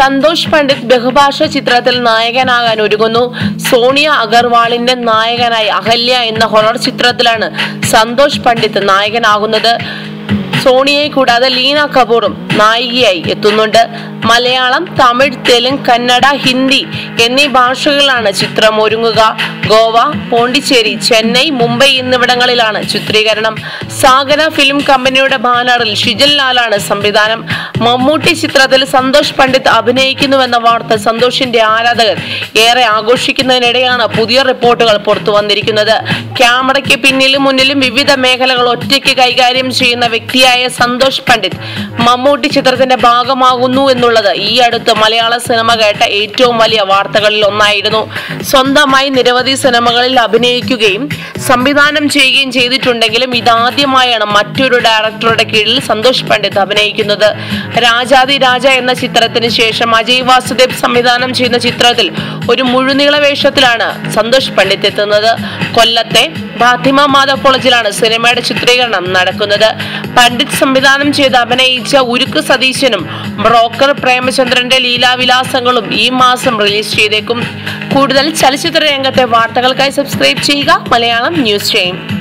സന്തോഷ് പണ്ഡിറ്റ് ബഹുഭാഷ ചിത്രത്തിൽ നായകനാകാൻ ഒരുങ്ങുന്നു. സോണിയ അഗർവാളിന്റെ നായകനായി അഹല്യ എന്ന ഹൊറർ ചിത്രത്തിലാണ് സന്തോഷ് പണ്ഡിറ്റ് നായകനാകുന്നത്. സോണിയയെ കൂടാതെ ലീന കപൂറും നായികയായി എത്തുന്നുണ്ട്. മലയാളം തമിഴ് തെലുങ്ക് കന്നഡ ഹിന്ദി എന്നീ ഭാഷകളിലാണ് ചിത്രം ഒരുങ്ങുക. ഗോവ പോണ്ടിച്ചേരി ചെന്നൈ മുംബൈ എന്നിവിടങ്ങളിലാണ് ചിത്രീകരണം. സാഗര ഫിലിം കമ്പനിയുടെ ബാനറിൽ ഷിജൽ ലാലാണ് സംവിധാനം. മമ്മൂട്ടി ചിത്രത്തിൽ സന്തോഷ് പണ്ഡിറ്റ് അഭിനയിക്കുന്നുവെന്ന വാർത്ത സന്തോഷിന്റെ ആരാധകർ ഏറെ ആഘോഷിക്കുന്നതിനിടെയാണ് പുതിയ റിപ്പോർട്ടുകൾ പുറത്തു വന്നിരിക്കുന്നത്. ക്യാമറയ്ക്ക് പിന്നിലും മുന്നിലും വിവിധ മേഖലകൾ ഒറ്റയ്ക്ക് കൈകാര്യം ചെയ്യുന്ന വ്യക്തിയായ സന്തോഷ് പണ്ഡിറ്റ് മമ്മൂട്ടി ചിത്രത്തിന്റെ ഭാഗമാകുന്നു എന്നുള്ളത് ഈ അടുത്ത് മലയാള സിനിമ കേട്ട ഏറ്റവും വലിയ വാർത്തകളിൽ ഒന്നായിരുന്നു. സ്വന്തമായി നിരവധി സിനിമകളിൽ അഭിനയിക്കുകയും സംവിധാനം ചെയ്യുകയും ചെയ്തിട്ടുണ്ടെങ്കിലും ഇതാദ്യമായാണ് മറ്റൊരു ഡയറക്ടറുടെ കീഴിൽ സന്തോഷ് പണ്ഡിറ്റ് അഭിനയിക്കുന്നത്. രാജാതി രാജ എന്ന ചിത്രത്തിന് ശേഷം അജയ് വാസുദേവ് സംവിധാനം ചെയ്യുന്ന ചിത്രത്തിൽ ഒരു മുഴുനീള വേഷത്തിലാണ് സന്തോഷ് പണ്ഡിറ്റ് എത്തുന്നത്. കൊല്ലത്തെ ഫാത്തിമ മാധവ് കോളേജിലാണ് സിനിമയുടെ ചിത്രീകരണം നടക്കുന്നത്. പണ്ഡിറ്റ് സംവിധാനം ചെയ്ത് അഭിനയിച്ച ഉരുക്ക് സതീശനും ബ്രോക്കർ പ്രേമചന്ദ്രന്റെ ലീലാവിലാസങ്ങളും ഈ മാസം റിലീസ് ചെയ്തേക്കും. കൂടുതൽ ചലച്ചിത്ര രംഗത്തെ വാർത്തകൾക്കായി സബ്സ്ക്രൈബ് ചെയ്യുക. മലയാളം ന്യൂസ് ചെയ്യും